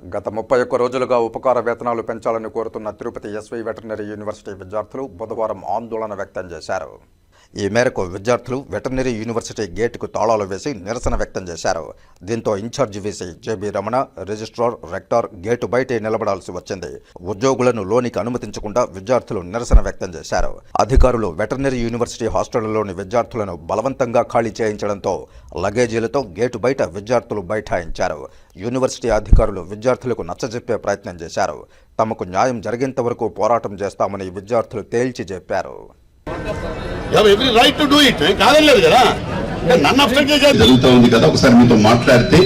గత ముప్పై ఒక్క రోజులుగా ఉపకార వేతనాలు పెంచాలని కోరుతున్న తిరుపతి ఎస్వీ వెటర్నరీ యూనివర్సిటీ విద్యార్థులు బుధవారం ఆందోళన వ్యక్తం చేశారు. ఈ మేరకు విద్యార్థులు వెటర్నరీ యూనివర్సిటీ గేటుకు తాళాలు వేసి నిరసన వ్యక్తం చేశారు. దీంతో incharge VC J B Ramana registrar rector gate బయటే నిలబడాల్సి వచ్చింది. ఉద్యోగులను లోనికి అనుమతించకుండా విద్యార్థులు నిరసన వ్యక్తం చేశారు. అధికారులు వెటర్నరీ యూనివర్సిటీ హాస్టళ్ళలోని విద్యార్థులను బలవంతంగా ఖాళీ చేయించడంతో లగేజీలతో గేటు బయట విద్యార్థులు బైఠాయించారు. యూనివర్సిటీ అధికారులు విద్యార్థులకు నచ్చజెప్పే ప్రయత్నం చేశారు. తమకు న్యాయం జరిగేంత వరకు పోరాటం చేస్తామని విద్యార్థులు తేల్చి చెప్పారు. Every right to do it కాదలేదు కదా? నన్ను అబ్స్ట్రక్ట్ చేసేది జరుగుతూ ఉంది కదా ఒకసారి మీతో మాట్లాడితే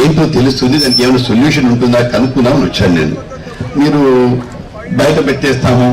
ఏంటో తెలుస్తుంది దానికి ఏమైనా సొల్యూషన్ ఉంటుందా కనుక్కుందామని వచ్చాను నేను. మీరు బయట పెట్టేస్తాము.